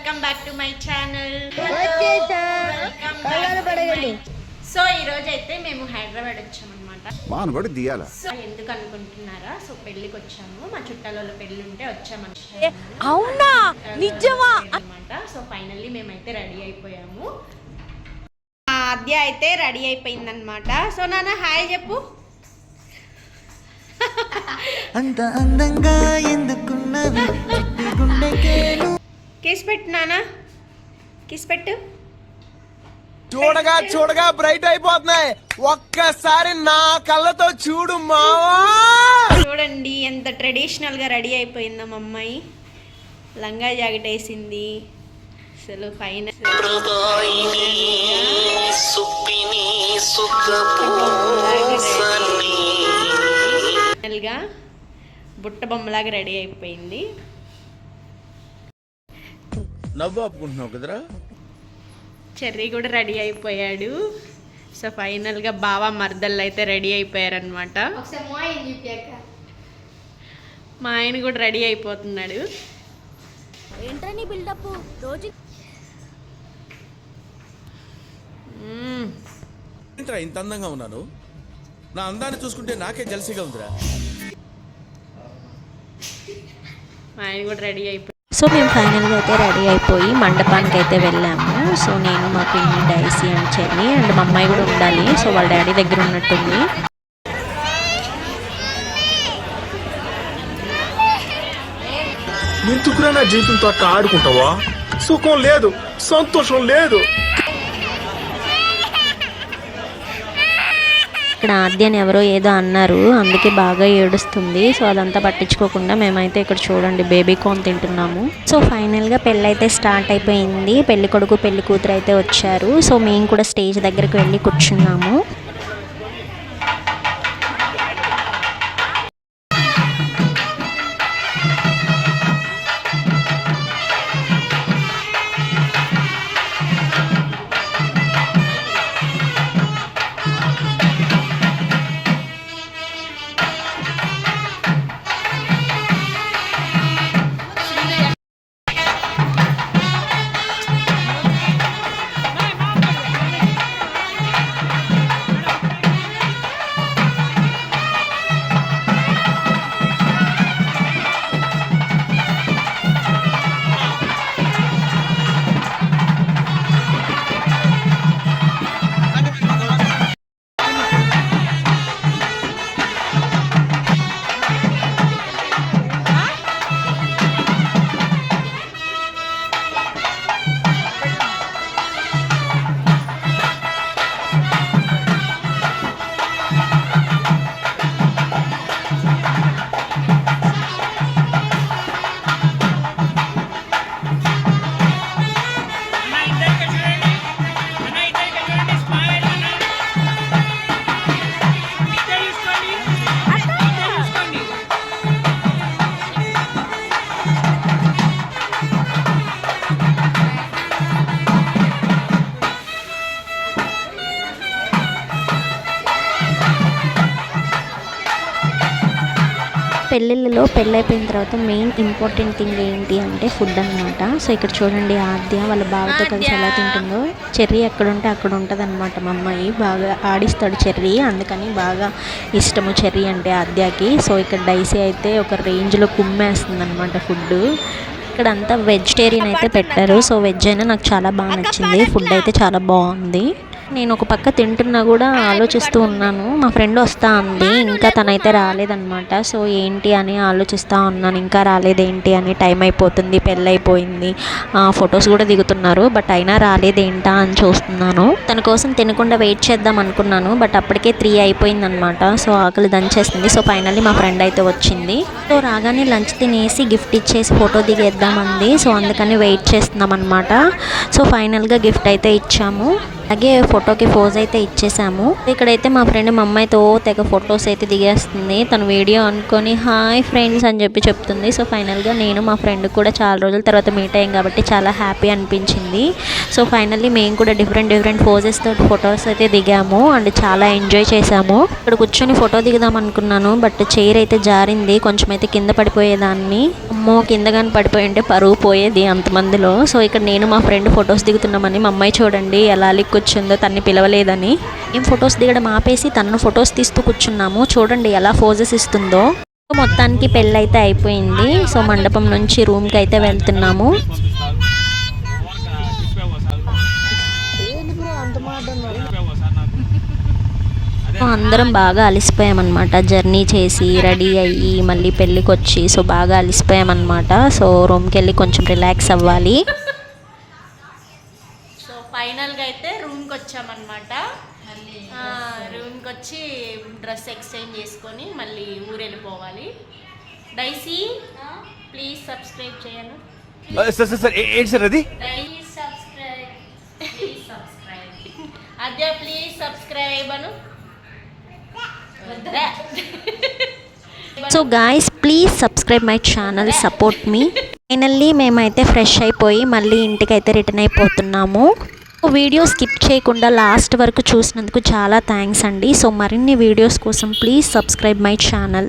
Welcome back to my channel so ఈ రోజు అయితే మేము హైదరాబాద్ వచ్చామన్నమాట. దియాల. సో ఎందుకు అనుకుంటున్నారా? సో పెళ్ళికి వచ్చాము. మా చుట్టాలలో పెళ్ళి ఉంటే వచ్చామన్నమాట అవునా? నిజమా? అనమాట సో ఫైనల్లీ మేమైతే రెడీ అయిపోయాము. ఆ ఆద్య అయితే రెడీ అయిపోయిందనమాట సో నాన్న హాయ్ చెప్పు. అంత అందంగా ఎందుకున్నవి? చిట్టి గుండెకేను కిస్ పెట్టు నాన్న కిస్ పెట్టు. చూడగా చూడగా బ్రైట్ అయిపోతున్నాయి. ఒక్కసారి నా కళ్ళతో చూడు మావా. చూడండి ఎంత ట్రెడిషనల్గా రెడీ అయిపోయిందో మా అమ్మాయి. లంగా జాకెట్ వేసింది. అసలు పైన బుట్ట బొమ్మలాగా రెడీ అయిపోయింది. నవ్వు ఆపుకుంటున్నావు కదరా? చెర్రీ కూడా రెడీ అయిపోయాడు. సో ఫైనల్గా బావ మర్దళ్ళు అయితే రెడీ అయిపోయారనమాట మా ఆయన కూడా రెడీ అయిపోతున్నాడు. ఏంట్రని బిల్డప్? రోజు. ఏంట్రా ఇంత అందంగా ఉన్నాను? నా అందాన్ని చూసుకుంటే నాకే జలసిగా ఉందిరా. మా ఆయన కూడా రెడీ అయిపోయి సో మేము ఫైనల్గా అయితే రెడీ అయిపోయి మండపానికి అయితే వెళ్ళాము. సో నేను మా పిన్ని డైసీ అండ్ చెల్లి అండ్ మా అమ్మాయి కూడా ఉండాలి. సో వాళ్ళ డాడీ దగ్గర ఉన్నట్టుంది. ఎందుకురా నా జీవితంతో అట్లా ఆడుకుంటావా? సుఖం లేదు సంతోషం లేదు. ఇక్కడ ఆద్యాన్ని ఎవరో ఏదో అన్నారు. అందుకే బాగా ఏడుస్తుంది. సో అదంతా పట్టించుకోకుండా మేమైతే ఇక్కడ చూడండి బేబీ కార్న్ తింటున్నాము. సో ఫైనల్గా పెళ్ళి అయితే స్టార్ట్ అయిపోయింది. పెళ్ళి కొడుకు పెళ్ళి కూతురు అయితే వచ్చారు. సో మేము కూడా స్టేజ్ దగ్గరికి వెళ్ళి కూర్చున్నాము. పెళ్ళిళ్ళలో పెళ్ళైపోయిన తర్వాత మెయిన్ ఇంపార్టెంట్ థింగ్ ఏంటి అంటే ఫుడ్ అన్నమాట. సో ఇక్కడ చూడండి ఆద్య వాళ్ళ బావతో కలిసి ఎలా తింటుందో. చెర్రీ ఎక్కడ ఉంటే అక్కడ ఉంటుంది అనమాట మా అమ్మాయి. బాగా ఆడిస్తాడు చెర్రీ. అందుకని బాగా ఇష్టము చెర్రీ అంటే ఆద్యకి. సో ఇక్కడ డైసీ అయితే ఒక రేంజ్లో కుమ్మేస్తుంది అనమాట ఫుడ్ ఇక్కడ అంతా వెజిటేరియన్ అయితే పెట్టారు. సో వెజ్ అయినా నాకు చాలా బాగా నచ్చింది. ఫుడ్ అయితే చాలా బాగుంది. నేను ఒక పక్క తింటున్నా కూడా ఆలోచిస్తూ ఉన్నాను. మా ఫ్రెండ్ వస్తా అంది. ఇంకా తనైతే రాలేదన్నమాట. సో ఏంటి అని ఆలోచిస్తూ ఉన్నాను. ఇంకా రాలేదేంటి అని టైం అయిపోతుంది పెళ్ళి అయిపోయింది ఫొటోస్ కూడా దిగుతున్నారు. బట్ అయినా రాలేదేంటా అని చూస్తున్నాను. తన కోసం తినకుండా వెయిట్ చేద్దాం అనుకున్నాను. బట్ అప్పటికే త్రీ అయిపోయింది అనమాట సో ఆకలి దంచేస్తుంది సో ఫైనల్లీ మా ఫ్రెండ్ అయితే వచ్చింది. సో రాగానే లంచ్ తినేసి గిఫ్ట్ ఇచ్చేసి ఫోటో దిగేద్దామంది. సో అందుకని వెయిట్ చేస్తున్నాం అనమాట సో ఫైనల్గా గిఫ్ట్ అయితే ఇచ్చాము. అలాగే ఫోటోకి పోజ్ అయితే ఇచ్చేసాము. ఇక్కడైతే మా ఫ్రెండ్ మా అమ్మాయితో తెగ ఫొటోస్ అయితే దిగేస్తుంది. తన వీడియో అనుకొని హాయ్ ఫ్రెండ్స్ అని చెప్పి చెప్తుంది. సో ఫైనల్గా నేను మా ఫ్రెండ్ కూడా చాలా రోజుల తర్వాత మీట్ అయ్యాం కాబట్టి చాలా హ్యాపీ అనిపించింది. సో ఫైనల్లీ మేము కూడా డిఫరెంట్ డిఫరెంట్ పోజెస్ తోటి ఫొటోస్ అయితే దిగాము అండ్ చాలా ఎంజాయ్ చేసాము. ఇక్కడ కూర్చొని ఫోటో దిగుదాం అనుకున్నాను బట్ చైర్ అయితే జారింది. కొంచెం అయితే కింద పడిపోయేదాన్ని. అమ్మో కింద కానీ పడిపోయి ఉంటే పరువు పోయేది అంతమందిలో. సో ఇక్కడ నేను మా ఫ్రెండ్ ఫొటోస్ దిగుతున్నామని మా అమ్మాయి చూడండి ఎలా లిక్ కూర్చుందో తన్ని పిలవలేదని. మేము ఫొటోస్ దిగడం ఆపేసి తనను ఫొటోస్ తీస్తూ కూర్చున్నాము. చూడండి ఎలా ఫోజెస్ ఇస్తుందో. మొత్తానికి పెళ్ళైతే అయిపోయింది. సో మండపం నుంచి రూమ్కి అయితే వెళ్తున్నాము. అందరం బాగా అలసిపోయామన్నమాట. జర్నీ చేసి రెడీ అయ్యి మళ్ళీ పెళ్ళికి వచ్చి సో బాగా అలసిపోయామన్నమాట. సో రూమ్కి వెళ్ళి కొంచెం రిలాక్స్ అవ్వాలి. సో ఫైనల్గా అయితే రూమ్కి వచ్చామన్నమాట రూమ్కి వచ్చి డ్రెస్ ఎక్స్చేంజ్ చేసుకొని మళ్ళీ ఊరు వెళ్ళిపోవాలి డైసీ ప్లీజ్ సబ్స్క్రైబ్ చేయను. సార్ సార్ సార్ ఏ- ఏంటి సార్ అది? Please subscribe please subscribe. అద్య please subscribe Anu. So guys please subscribe my channel support me finally మేమైతే ఫ్రెష్ అయిపోయి మళ్ళీ ఇంటికి అయితే రిటర్న్ అయిపోతున్నాము వీడియో స్కిప్ చేయకుండా లాస్ట్ వరకు చూసినందుకు చాలా థ్యాంక్స్ అండి. సో మరిన్ని వీడియోస్ కోసం ప్లీజ్ సబ్స్క్రైబ్ మై ఛానల్